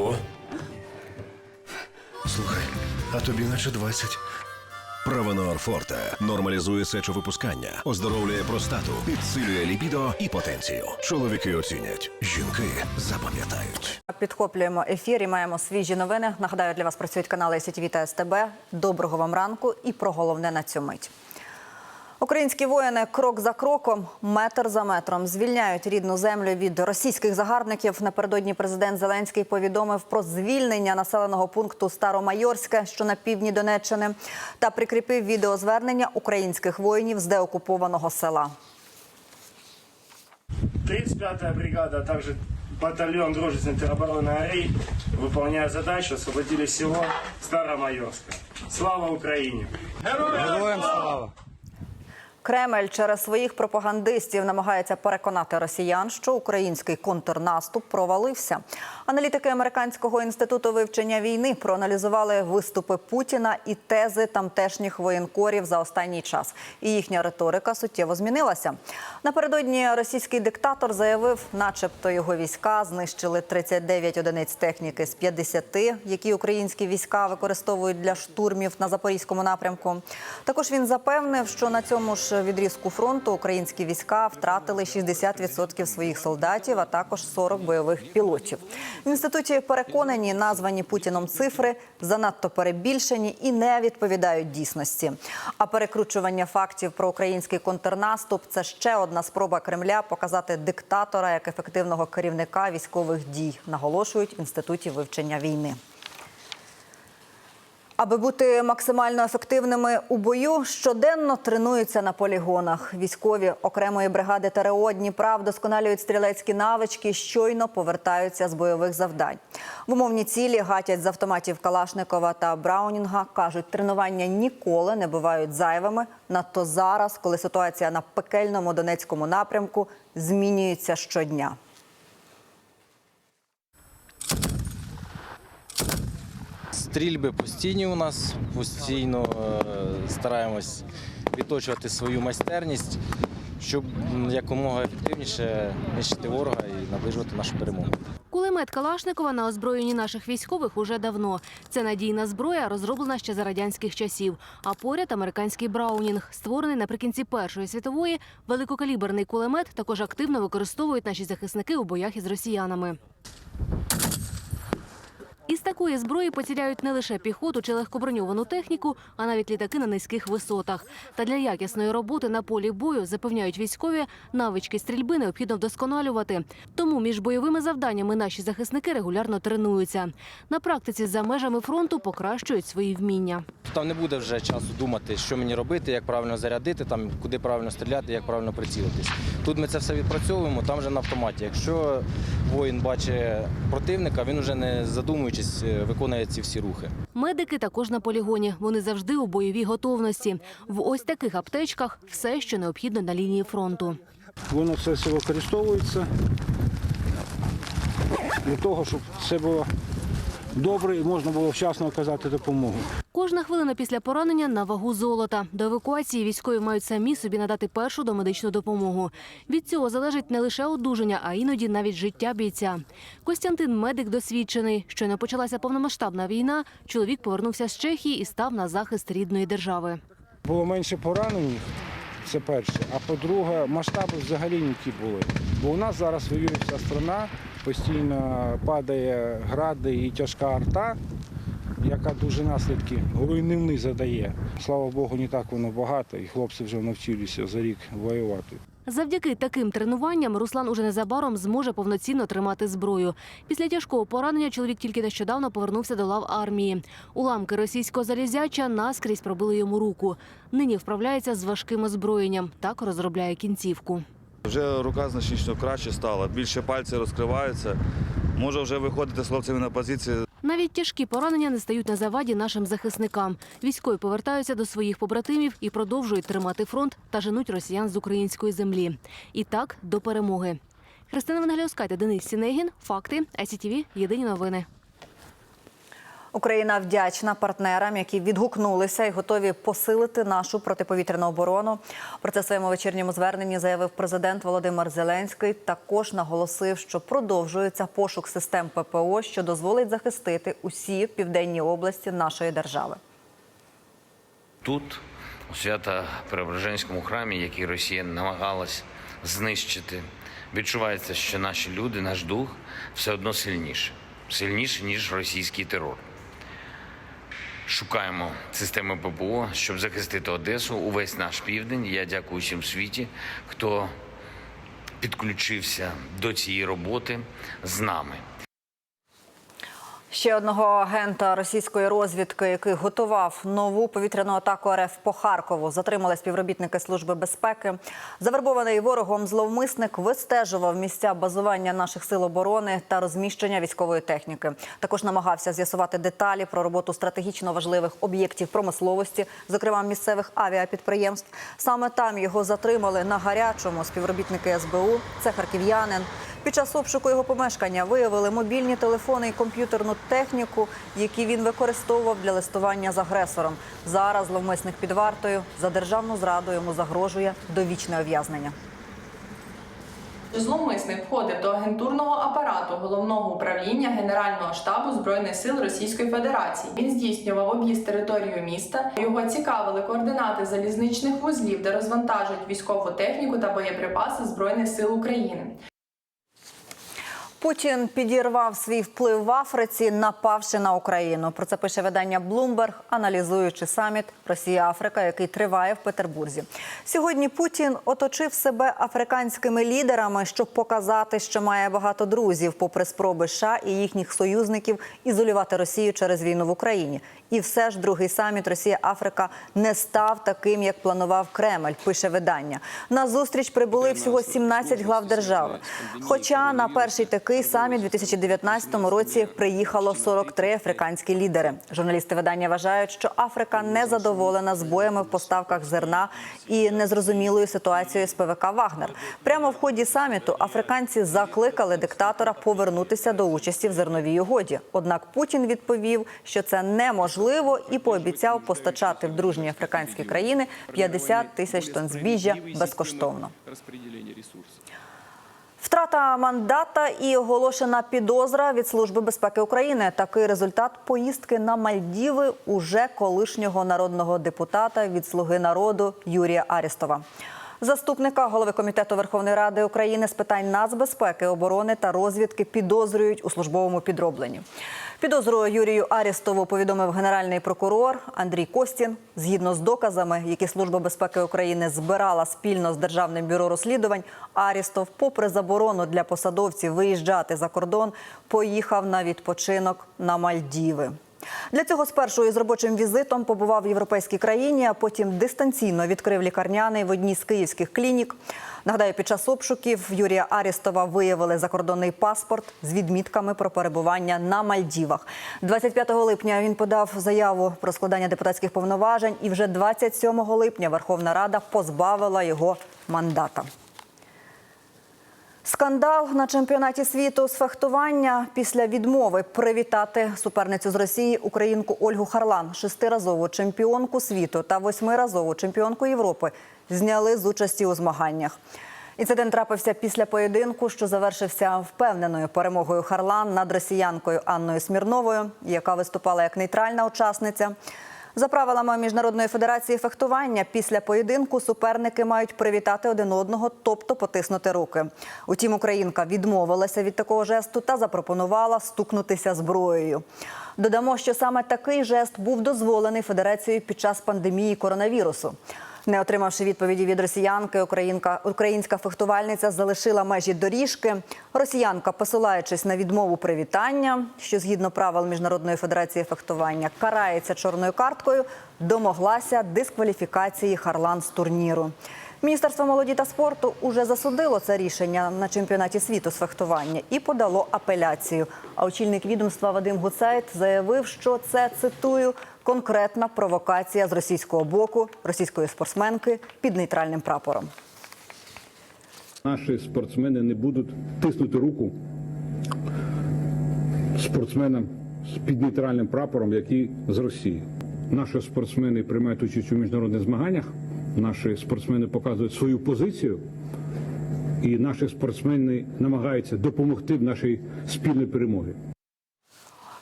Ого. Слухай, а тобі наче 20. Правонор Форте нормалізує сечовипускання, оздоровлює простату, підсилює лібідо і потенцію. Чоловіки оцінять, жінки запам'ятають. Підхоплюємо ефір і маємо свіжі новини. Нагадаю, для вас працюють канали СІТВ та СТБ. Доброго вам ранку і про головне на цю мить. Українські воїни крок за кроком, метр за метром звільняють рідну землю від російських загарбників. Напередодні президент Зеленський повідомив про звільнення населеного пункту Старомайорське, що на півдні Донеччини, та прикріпив відеозвернення українських воїнів з деокупованого села. 35-я бригада, а также батальон дружественной теробороны АРИ выполняют задачу освободили село Старомайорское. Слава Украине! Героям слава! Кремль через своїх пропагандистів намагається переконати росіян, що український контрнаступ провалився. Аналітики американського інституту вивчення війни проаналізували виступи Путіна і тези тамтешніх воєнкорів за останній час. І їхня риторика суттєво змінилася. Напередодні російський диктатор заявив, начебто його війська знищили 39 одиниць техніки з 50, які українські війська використовують для штурмів на запорізькому напрямку. Також він запевнив, що на цьому ж відрізку фронту українські війська втратили 60% своїх солдатів, а також 40 бойових пілотів. В інституті переконані, названі Путіном цифри занадто перебільшені і не відповідають дійсності. А перекручування фактів про український контрнаступ це ще одна спроба Кремля показати диктатора як ефективного керівника військових дій, наголошують в інституті вивчення війни. Аби бути максимально ефективними у бою, щоденно тренуються на полігонах. Військові окремої бригади ТРО Дніпра вдосконалюють стрілецькі навички, щойно повертаються з бойових завдань. В умовні цілі гатять з автоматів Калашникова та Браунінга. кажуть, тренування ніколи не бувають зайвими. Надто зараз, коли ситуація на пекельному Донецькому напрямку змінюється щодня. Стрільби постійні у нас, постійно е, стараємось відточувати свою майстерність, щоб якомога ефективніше нищити ворога і наближувати нашу перемогу. Кулемет Калашникова на озброєнні наших військових уже давно. Це надійна зброя, розроблена ще за радянських часів. А поряд американський Браунінг, створений наприкінці Першої світової, великокаліберний кулемет також активно використовують наші захисники у боях із росіянами. Із такої зброї поціляють не лише піхоту чи легкоброньовану техніку, а навіть літаки на низьких висотах. Та для якісної роботи на полі бою запевняють військові, навички стрільби необхідно вдосконалювати. Тому між бойовими завданнями наші захисники регулярно тренуються. На практиці за межами фронту покращують свої вміння. Там не буде вже часу думати, що мені робити, як правильно зарядити, там куди правильно стріляти, як правильно прицілитись. Тут ми це все відпрацьовуємо, там вже на автоматі. Якщо воїн бачить противника, він вже не задумуючись е, виконує ці всі рухи. Медики також на полігоні. Вони завжди у бойовій готовності. В ось таких аптечках все, що необхідно на лінії фронту. Воно все використовується для того, щоб все було добре і можна було вчасно оказати допомогу. Кожна хвилина після поранення на вагу золота. До евакуації військові мають самі собі надати першу домедичну допомогу. Від цього залежить не лише одужання, а іноді навіть життя бійця. Костянтин медик досвідчений. Щойно почалася повномасштабна війна. Чоловік повернувся з Чехії і став на захист рідної держави. Було менше поранених, це перше. А по-друге, масштаби взагалі ті були. Бо у нас зараз воює вся страна, постійно падає гради і тяжка арта, яка дуже наслідки руйнівні задає. Слава Богу, не так воно багато, і хлопці вже навчилися за рік воювати. Завдяки таким тренуванням Руслан уже незабаром зможе повноцінно тримати зброю. Після тяжкого поранення чоловік тільки нещодавно повернувся до лав армії. Уламки російського залізяча наскрізь пробили йому руку. Нині вправляється з важким озброєнням. Так розробляє кінцівку. Вже рука значно краще стала, більше пальці розкриваються. Може вже виходити з хлопцями на позиції. Навіть тяжкі поранення не стають на заваді нашим захисникам. Військові повертаються до своїх побратимів і продовжують тримати фронт та женуть росіян з української землі. І так до перемоги. Христина Венгеліоскайте, Денис Сінегін. Факти. СІТВ. Єдині новини. Україна вдячна партнерам, які відгукнулися і готові посилити нашу протиповітряну оборону. Про це в своєму вечірньому зверненні заявив президент Володимир Зеленський. Також наголосив, що продовжується пошук систем ППО, що дозволить захистити усі південні області нашої держави. Тут, у свято-преображенському храмі, який Росія намагалась знищити, відчувається, що наші люди, наш дух все одно сильніше, сильніше, ніж російський терор. Шукаємо системи ППО, щоб захистити Одесу, увесь наш південь. Я дякую всім світі, хто підключився до цієї роботи з нами. Ще одного агента російської розвідки, який готував нову повітряну атаку РФ по Харкову, затримали співробітники служби безпеки. Завербований ворогом зловмисник вистежував місця базування наших сил оборони та розміщення військової техніки. Також намагався з'ясувати деталі про роботу стратегічно важливих об'єктів промисловості, зокрема місцевих авіапідприємств. Саме там його затримали на гарячому співробітники СБУ. Це харків'янин. Під час обшуку його помешкання виявили мобільні телефони і комп'ютерну техніку, які він використовував для листування з агресором. Зараз зловмисник під вартою за державну зраду йому загрожує довічне ув'язнення. Зловмисник входив до агентурного апарату головного управління Генерального штабу збройних сил Російської Федерації. Він здійснював об'їзд територію міста. Його цікавили координати залізничних вузлів, де розвантажують військову техніку та боєприпаси збройних сил України. Путін підірвав свій вплив в Африці, напавши на Україну. Про це пише видання Bloomberg, аналізуючи саміт Росія-Африка, який триває в Петербурзі. Сьогодні Путін оточив себе африканськими лідерами, щоб показати, що має багато друзів, попри спроби США і їхніх союзників ізолювати Росію через війну в Україні. І все ж другий саміт Росія-Африка не став таким, як планував Кремль. Пише видання. На зустріч прибули всього 17 глав держави. Хоча на перший такий саміт у 2019 році приїхало 43 африканські лідери. Журналісти видання вважають, що Африка не задоволена збоями в поставках зерна і незрозумілою ситуацією з ПВК Вагнер. Прямо в ході саміту африканці закликали диктатора повернутися до участі в зерновій угоді. Однак Путін відповів, що це неможливо, і пообіцяв постачати в дружні африканські країни 50 тисяч тонн збіжжя безкоштовно. Втрата мандата і оголошена підозра від Служби безпеки України. Такий результат поїздки на Мальдіви уже колишнього народного депутата від Слуги народу Юрія Арістова. Заступника голови комітету Верховної Ради України з питань нацбезпеки, оборони та розвідки підозрюють у службовому підробленні. Підозру Юрію Арістову повідомив генеральний прокурор Андрій Костін. Згідно з доказами, які Служба безпеки України збирала спільно з Державним бюро розслідувань, Арістов, попри заборону для посадовців виїжджати за кордон, поїхав на відпочинок на Мальдіви. Для цього спершу із робочим візитом побував в європейській країні, а потім дистанційно відкрив лікарняний в одній з київських клінік. Нагадаю, під час обшуків Юрія Арістова виявили закордонний паспорт з відмітками про перебування на Мальдівах. 25 липня він подав заяву про складання депутатських повноважень, і вже 27 липня Верховна Рада позбавила його мандата. Скандал на чемпіонаті світу з фехтування після відмови привітати суперницю з Росії українку Ольгу Харлан, шестиразову чемпіонку світу та восьмиразову чемпіонку Європи, зняли з участі у змаганнях. Інцидент трапився після поєдинку, що завершився впевненою перемогою Харлан над росіянкою Анною Смірновою, яка виступала як нейтральна учасниця. За правилами міжнародної федерації фехтування, після поєдинку суперники мають привітати один одного, тобто потиснути руки. Утім, українка відмовилася від такого жесту та запропонувала стукнутися зброєю. Додамо, що саме такий жест був дозволений федерацією під час пандемії коронавірусу. Не отримавши відповіді від росіянки, українка, українська фехтувальниця залишила межі доріжки. Росіянка, посилаючись на відмову привітання, що згідно правил міжнародної федерації фехтування карається чорною карткою, домоглася дискваліфікації Харлан з турніру. Міністерство молоді та спорту уже засудило це рішення на чемпіонаті світу з фехтування і подало апеляцію. А очільник відомства Вадим Гуцайт заявив, що це цитую конкретна провокація з російського боку російської спортсменки під нейтральним прапором. Наші спортсмени не будуть тиснути руку спортсменам з під нейтральним прапором, як і з Росії. Наші спортсмени приймають участь у міжнародних змаганнях. Наші спортсмени показують свою позицію, і наші спортсмени намагаються допомогти в нашій спільній перемогі.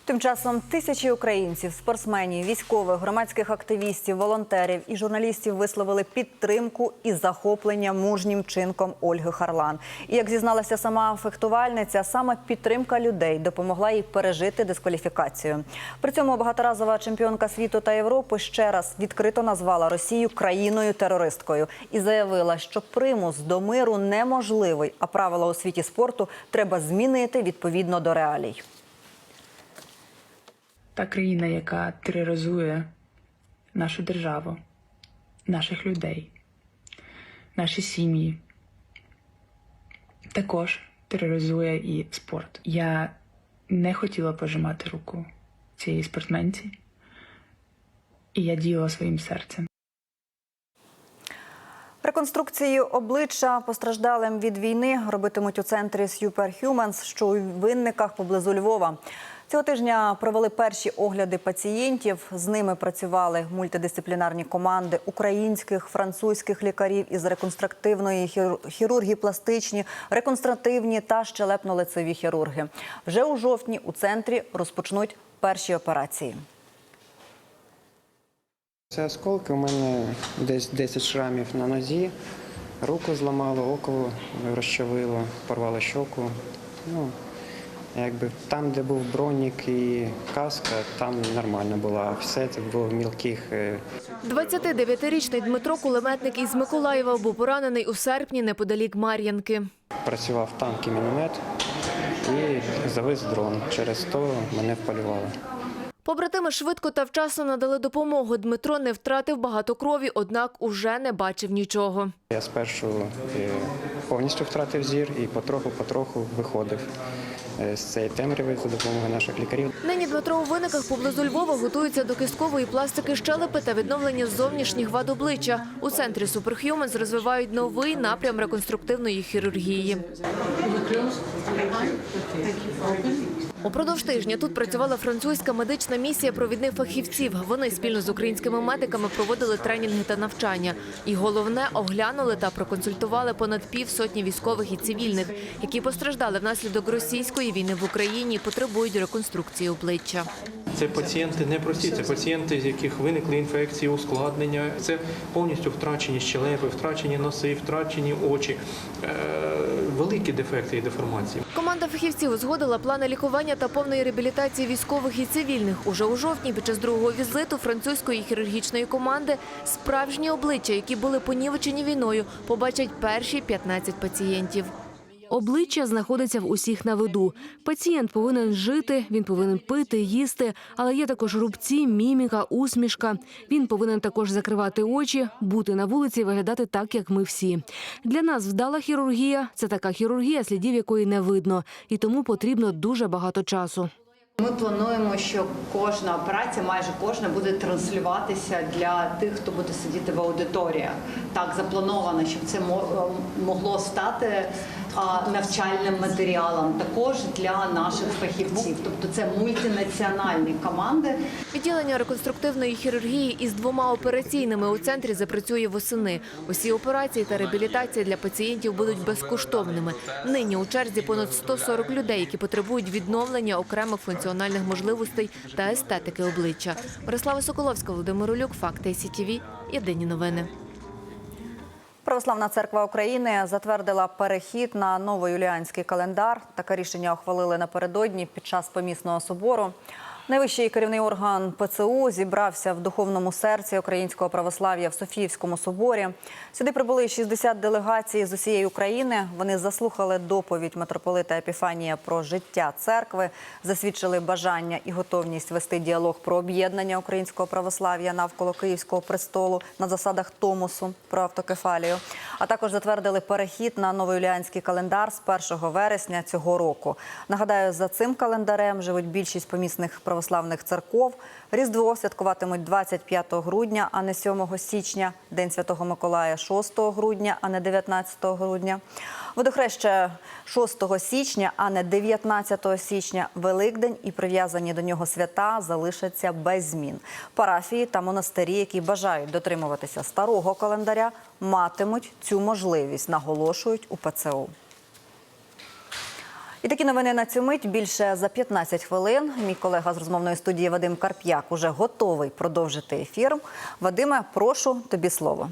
Тим часом тисячі українців, спортсменів, військових, громадських активістів, волонтерів і журналістів висловили підтримку і захоплення мужнім чинком Ольги Харлан. І як зізналася сама фехтувальниця, саме підтримка людей допомогла їй пережити дискваліфікацію. При цьому багаторазова чемпіонка світу та Європи ще раз відкрито назвала Росію країною терористкою і заявила, що примус до миру неможливий, а правила у світі спорту треба змінити відповідно до реалій. Та країна, яка тероризує нашу державу, наших людей, наші сім'ї, також тероризує і спорт. Я не хотіла пожимати руку цієї спортсменці, і я діяла своїм серцем. Реконструкцію обличчя постраждалим від війни робитимуть у центрі Superhumans, що у винниках поблизу Львова. Цього тижня провели перші огляди пацієнтів. З ними працювали мультидисциплінарні команди українських, французьких лікарів із реконструктивної хіру- хірургії, пластичні, реконструктивні та щелепно-лицеві хірурги. Вже у жовтні у центрі розпочнуть перші операції. Це осколки. У мене десь 10 шрамів на нозі, руку зламало, око розчавило, порвало щоку. Ну, якби там, де був бронік і каска, там нормально було. А все це було в мілких. е, 29-річний Дмитро Кулеметник із Миколаєва був поранений у серпні неподалік Мар'янки. Працював танк і міномет і завис дрон. Через то мене вполювали. Побратими швидко та вчасно надали допомогу. Дмитро не втратив багато крові, однак уже не бачив нічого. Я спершу е, повністю втратив зір і потроху-потроху виходив е, з цієї темряви за допомогою наших лікарів. Нині Дмитро у виниках поблизу Львова готується до кісткової пластики щелепи та відновлення зовнішніх вад обличчя. У центрі Superhumans розвивають новий напрям реконструктивної хірургії. Упродовж тижня тут працювала французька медична місія провідних фахівців. Вони спільно з українськими медиками проводили тренінги та навчання. І головне оглянули та проконсультували понад півсотні військових і цивільних, які постраждали внаслідок російської війни в Україні і потребують реконструкції обличчя. Це пацієнти не прості, це пацієнти, з яких виникли інфекції, ускладнення. Це повністю втрачені щелепи, втрачені носи, втрачені очі, е, великі дефекти і деформації. Команда фахівців узгодила плани лікування та повної реабілітації військових і цивільних. Уже у жовтні під час другого візиту французької хірургічної команди справжні обличчя, які були понівечені війною, побачать перші 15 пацієнтів. Обличчя знаходиться в усіх на виду. Пацієнт повинен жити, він повинен пити, їсти, але є також рубці, міміка, усмішка. Він повинен також закривати очі, бути на вулиці, виглядати так, як ми всі. Для нас вдала хірургія це така хірургія, слідів якої не видно, і тому потрібно дуже багато часу. Ми плануємо, що кожна операція, майже кожна, буде транслюватися для тих, хто буде сидіти в аудиторіях. Так заплановано, щоб це мо- могло стати навчальним матеріалом, також для наших фахівців. Тобто це мультинаціональні команди. Відділення реконструктивної хірургії із двома операційними у центрі запрацює восени. Усі операції та реабілітація для пацієнтів будуть безкоштовними. Нині у черзі понад 140 людей, які потребують відновлення окремих функціональних можливостей та естетики обличчя. Мирослава Соколовська, Володимир Улюк, Факти СІТІВІ. Єдині новини. Православна церква України затвердила перехід на новоюліанський календар. Таке рішення ухвалили напередодні під час помісного собору. Найвищий керівний орган ПЦУ зібрався в духовному серці українського православ'я в Софіївському соборі. Сюди прибули 60 делегацій з усієї України. Вони заслухали доповідь митрополита Епіфанія про життя церкви, засвідчили бажання і готовність вести діалог про об'єднання українського православ'я навколо Київського престолу на засадах Томосу про автокефалію. А також затвердили перехід на новоюліанський календар з 1 вересня цього року. Нагадаю, за цим календарем живуть більшість помісних православних православних церков. Різдво святкуватимуть 25 грудня, а не 7 січня. День Святого Миколая 6 грудня, а не 19 грудня. Водохреще 6 січня, а не 19 січня. Великдень і прив'язані до нього свята залишаться без змін. Парафії та монастирі, які бажають дотримуватися старого календаря, матимуть цю можливість, наголошують у ПЦУ. І такі новини на цю мить більше за 15 хвилин. Мій колега з розмовної студії Вадим Карп'як уже готовий продовжити ефір. Вадиме, прошу тобі слово.